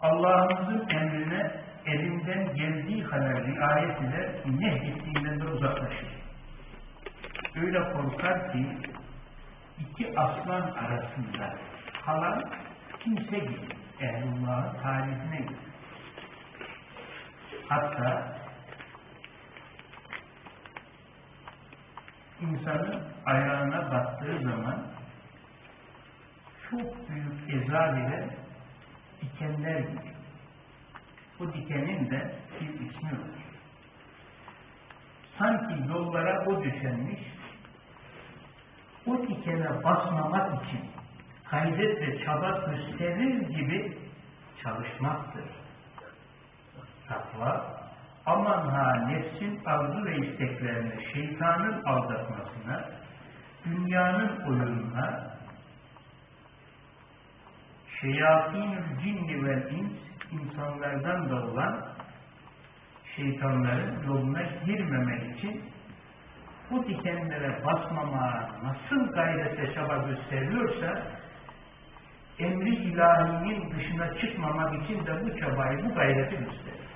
Allah'ımızın emrine elinden geldiği kadar riayet eder, nehyettiğinden de uzaklaşır. Öyle korkar ki iki aslan arasında kalan kimse gibi ehlullahın tarifine gider. Hatta insanın ayağına battığı zaman çok büyük eza veren dikenler gibi. Bu dikenin de bir ismi var. Sanki yollara o düşenmiş, o dikene basmamak için gayret ve çaba gösterir gibi çalışmaktır. Takva, aman ha nefsin arzu ve isteklerine, şeytanın aldatmasına, dünyanın oyununa, şeyatinül cinni vel ins, insanlardan da olan şeytanların yoluna girmemek için bu dikenlere basmama nasıl gayrete çaba gösteriyorsa emri ilahinin dışına çıkmamak için de bu çabayı, bu gayreti gösterir.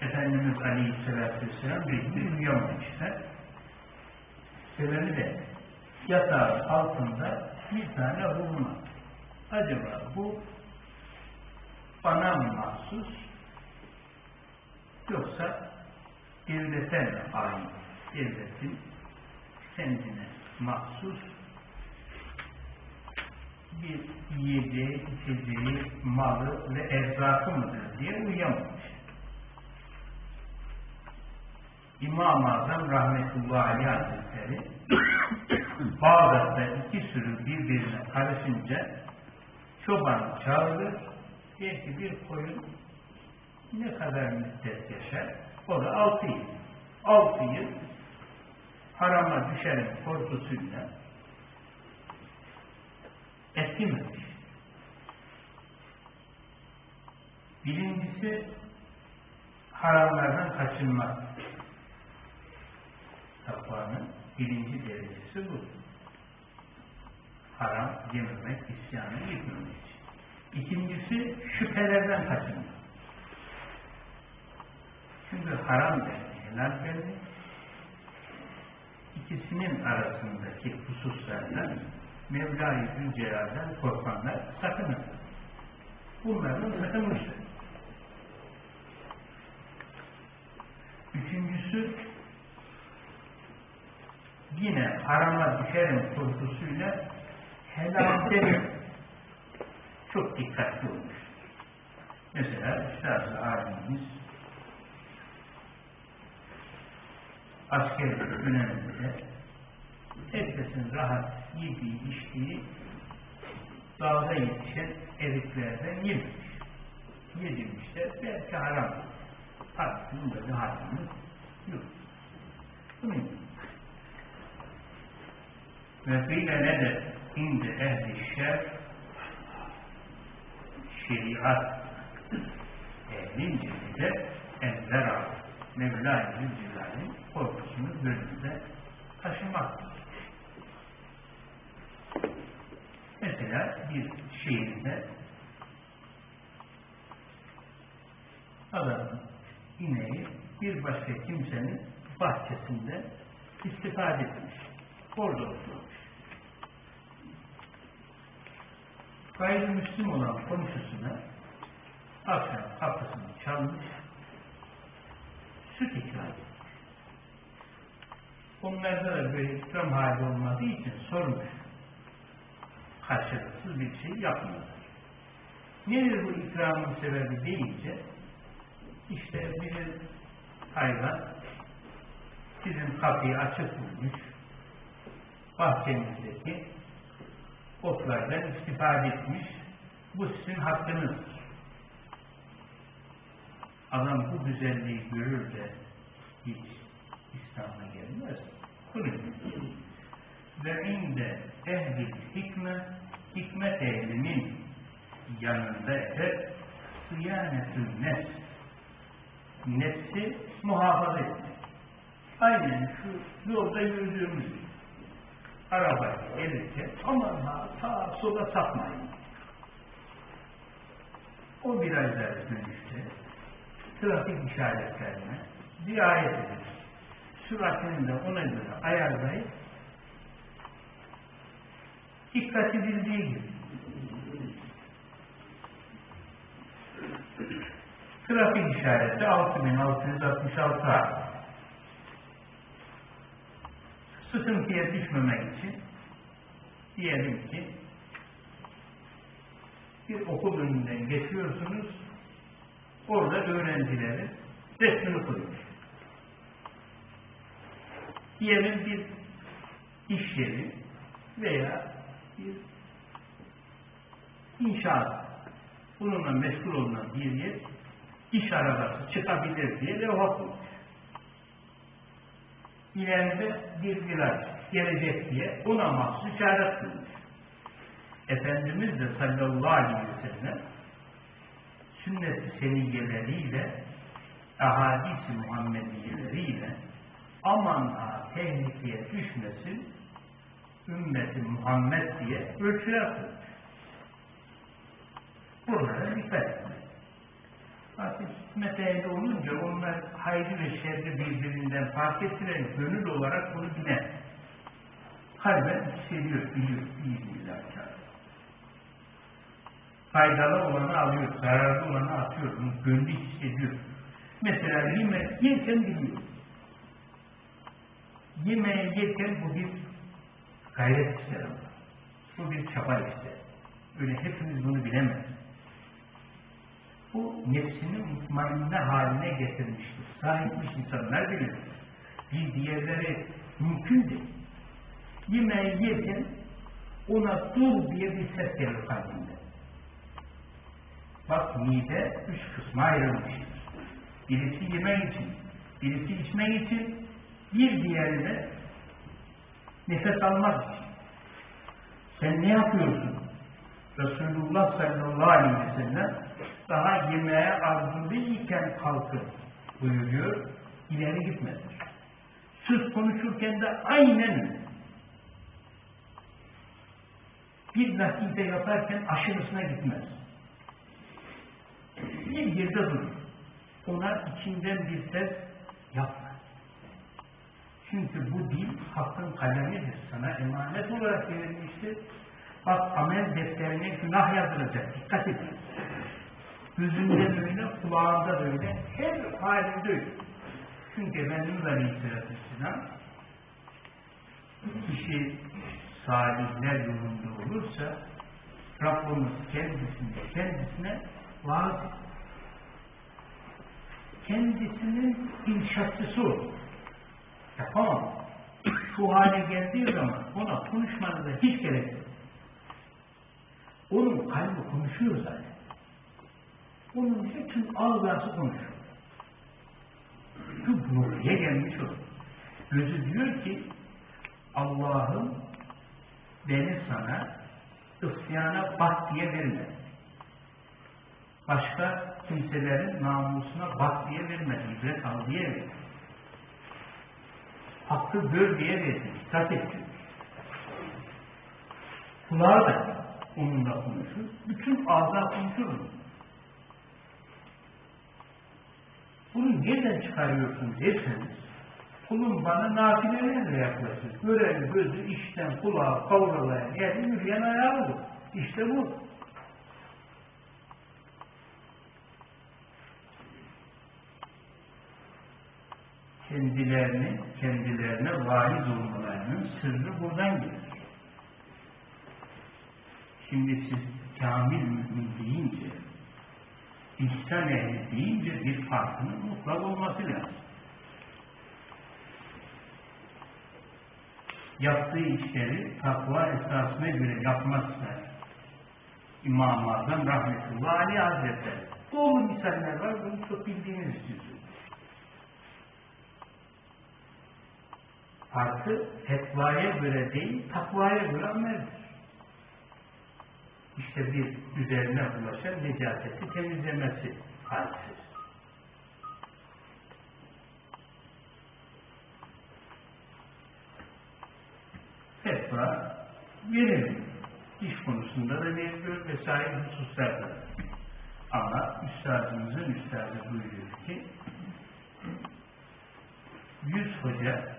Efendimiz Aleyhisselatü Vesselam bir gün uyuyamamışlar. Sebebi de yatağın altında bir tane hurma. Acaba bu bana mı mahsus yoksa devlete mi ait devletin kendine mahsus bir yiyeceği, içeceği, malı ve erzakı mıdır diye uyuyamamış. İmam-ı Azam rahmetullahi hazretleri Bağdat'ta iki sürü birbirine karışınca çoban çağırır diye ki bir koyun ne kadar müddet yaşar? O da altı yıl. Altı yıl harama düşerim korkusuyla etkimemiş. Birincisi haramlardan kaçınmak. Takvanın birinci derecesi bu. Haram yememek, isyanı yıkmamak için. İkincisi şüphelerden kaçınmak. Çünkü haram belli, helal belli. İkisinin arasındaki hususlardan Mevla-i Zülcelal'den korkanlar sakınır. Bunlardan sakınmışlar. Üçüncüsü yine harama düşerim korkusuyla helalde çok dikkatli olmuş. Mesela Üstad-ı Alimimiz asker döneminde herkesin rahat yediği, içtiği dağda yetişen eriklerden yemiş. Yedirmişler, belki haram. Bunda bir haramı yok. Bunun. Ve kıyla nedir? İnde ehli şer şeriat ehlince bize enzer al. Mevla-i Zülcelal'in korkusunu gönlünde taşımaktır. Mesela bir şehirde adamın ineği bir başka kimsenin bahçesinde istifade etmiş. Orada oturmuş. Gayrimüslim olan komşusuna akşam kapısını çalmış, süt ikram etmiş. Onlarda da böyle ikram hali olmadığı için sormuş. Karşılıksız bir şey yapmıyorlar. Nedir bu ikramın sebebi deyince işte bir hayvan sizin kapıyı açık bulmuş bahçenizdeki otlardan istifade etmiş bu sizin hakkınızdır. Adam bu güzelliği görür de hiç İslam'a gelmez. Bunun ve inde ehli hikme hikmet ehlinin yanında eder sıyanetül nefs nefsi muhafaza etmek. Aynen şu yolda yürüdüğümüz gibi. Arabayı gelirken aman ha sağa sola sapmayın. O virajlara dönüşte trafik işaretlerine riayet edin. Süratini de ona göre ayarlayıp dikkat edildiği gibi trafik işareti 6666 harf. Sıkıntıya düşmemek için diyelim ki bir okul önünden geçiyorsunuz orada öğrencilerin resmini koymuş. Diyelim bir iş yeri veya bir inşaat bununla meşgul olunan bir yer iş arabası çıkabilir diye levha koymuş. İleride bir viraj gelecek diye buna mahsus işaret kılmış. Efendimiz de sallallahu aleyhi ve sellem sünnet-i seniyyeleriyle ahadis-i Muhammediyeleriyle aman ha tehlikeye düşmesin ümmeti Muhammed diye ölçüler koymuş. Bunlara dikkat etmek. Artık ehli olunca onlar hayrı ve şerri birbirinden fark ettiren gönül olarak bunu bilen. Kalben hissediyor, biliyor, biiznillah Faydalı olanı alıyor, zararlı olanı atıyor, bunu gönlü hissediyor. Mesela yemek yerken biliyor. Yemeği yerken bu bir gayret ister ama. Bu bir çaba ister. Öyle hepimiz bunu bilemez bu nefsini mutmainne haline getirmiştir. Sahipmiş insanlar bilir. Bir diğerleri mümkün değil. Yemeği yerken ona dur diye bir ses gelir kalbinde. Bak mide üç kısma ayrılmıştır. Birisi yemek için, birisi içmek için, bir diğeri de nefes almak için. Sen ne yapıyorsun? Resulullah sallallahu aleyhi ve sellem daha yemeğe arzuluyken kalkın buyuruyor, ileri gitmez. Söz konuşurken de aynen bir nakide yaparken aşırısına gitmez. Bir yerde durur. Ona içinden bir ses yapma. Çünkü bu dil hakkın kalemidir. Sana emanet olarak verilmiştir. Bak amel defterine günah yazılacak. Dikkat edin. Gözünde böyle, kulağında böyle, her halinde öyle. Çünkü Efendimiz Aleyhisselatü Vesselam kişi salihler yolunda olursa Rabbimiz kendisine, kendisine vaaz kendisinin inşaatçısı olur. Yapamam. Şu hale geldiği zaman ona konuşmanıza hiç gerek yok. Onun kalbi konuşuyor zaten. Onun bütün ağzası konuşuyor. Şu noktaya gelmiş o. Gözü diyor ki Allah'ım beni sana isyana bak diye vermedi. Başka kimselerin namusuna bak diye vermedi. İbret al diye verdi. Hakkı gör diye verdi. Dikkat et. Kulağı da onunla konuşur. Bütün ağza konuşur. Bunu nereden çıkarıyorsun derseniz kulun bana nafilelerle yaklaşır. Gören gözü, işten, kulağı, kavralayan, eli yürüyen ayağı olur. İşte bu. Kendilerini, kendilerine vaiz olmalarının sırrı buradan gelir. Şimdi siz kamil mümin deyince İhsan ehli deyince bir farkının mutlak olması lazım. Yaptığı işleri takva esasına göre yapmazsa İmam-ı Azam Rahmetullah Ali Hazretleri dolu misaller var, bunu çok bildiğiniz için Farkı fetvaya göre değil, takvaya göre ameldir işte bir üzerine ulaşan necaseti temizlemesi hadisesi. Fetva verilir. İş konusunda da veriliyor vesaire hususlarda. Ama üstadımızın üstadı buyuruyor ki 100 hoca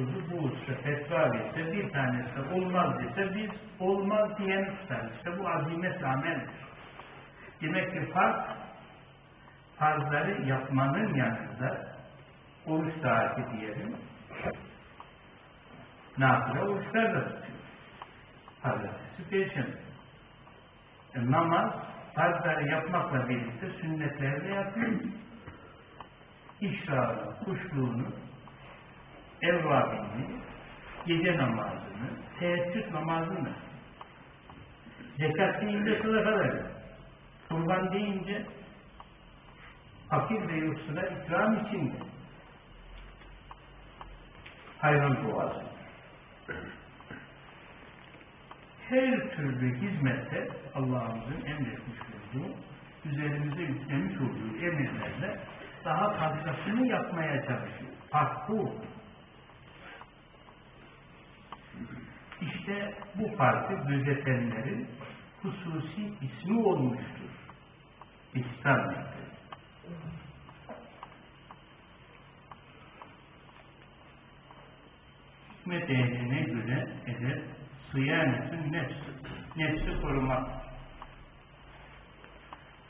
99'u bu usta fetva verse bir tanesi olmaz dese biz olmaz diyen tutarız. İşte bu azimet ameldir. Demek ki farz farzları yapmanın yanında oruç saati diyelim nafile oruçlar da tutuyor. Pazartesi, perşembe. E, namaz farzları yapmakla birlikte sünnetleri de yapıyor. İşrarı, kuşluğunu, evvabini, gece namazını, teheccüd namazını, zekat deyince sadaka verir. Kurban deyince fakir ve yoksula ikram içinde hayvan duası. Her türlü hizmette Allah'ımızın emretmiş olduğu, üzerimize yüklemiş olduğu emirlerle daha fazlasını yapmaya çalışıyor. Fark bu. İşte bu farkı gözetenlerin hususi ismi olmuştur. İslam mekteri. Hikmet ehline göre edep sıyanetün nefsi. Nefsi korumak.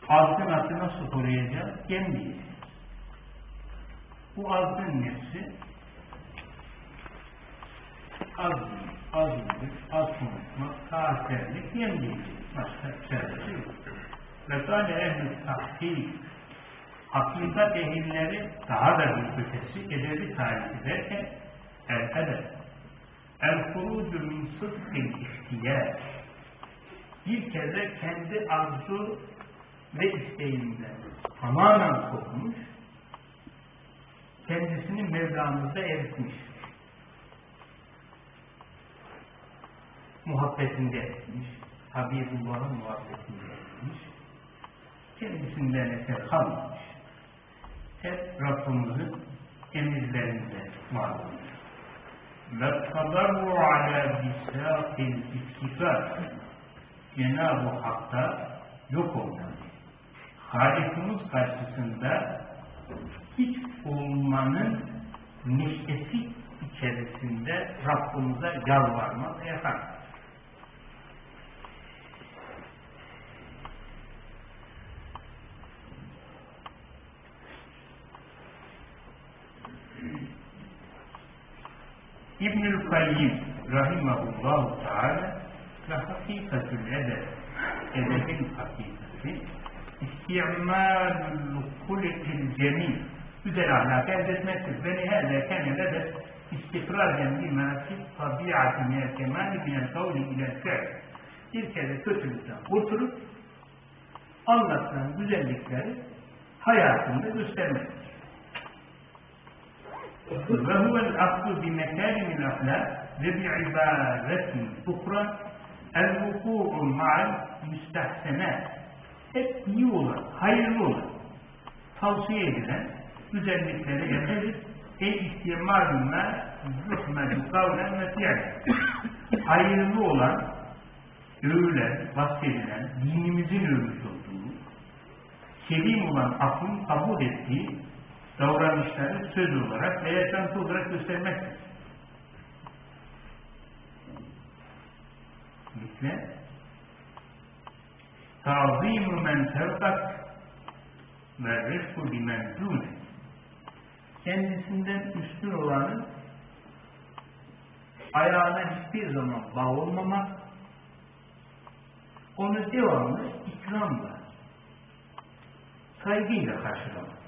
Altın atı nasıl koruyacağız? Gem diyeceğiz. Bu altın nefsi az büyük, az büyük, az yem diyeceğiz. Başka çaresi yok. Ve kâle ehl-i tahkik hakikat ehilleri daha da bir ötesi edebi tarif ederken el edeb el hurucu min sıdkil ihtiyar bir kere kendi arzu ve isteğinden tamamen kopmuş kendisini Mevlamızda eritmiş. Muhabbetinde etmiş. Habibullah'ın muhabbetinde etmiş. Kendisinden eser kalmamış. Hep Rabbimizin emirlerinde malum. وَالْقَدَرُ عَلَى بِسَاقِ الْاِتِفَاقِ Cenab-ı Hak'ta yok olan Halikimiz karşısında hiç olmanın neşesi içerisinde Rabbimize yalvarmak yapar. Kayyim rahimahullahu teala ve hakikatül edeb edebin hakikati isti'malul kulikil cemil güzel ahlak elde etmektir. Ve nihâle kâne lede istikrazen bimâ fi tabi'ati minel minel kavli ilel fi'l. Bir kere kötülükten kurtulup anlatılan güzellikleri hayatında göstermektir. Ve huvel aklu bi mekâlimil ahlâk ve bi ibaretin ukra el vuku'u ma'al müstehsenat hep iyi olan, hayırlı olan, tavsiye edilen güzellikleri yapılır. Ey ihtimalümme yuhmedü kavlen ve. Hayırlı olan, övülen, bahsedilen, dinimizin övmüş olduğu, selim olan aklın kabul ettiği davranışları söz olarak ve yaşantı olarak göstermektir. Misle ta'zimu men tevkat ve rifku bimen dûne kendisinden üstün olanın ayağına hiçbir zaman bağ olmamak onu devamlı ikramla saygıyla karşılamak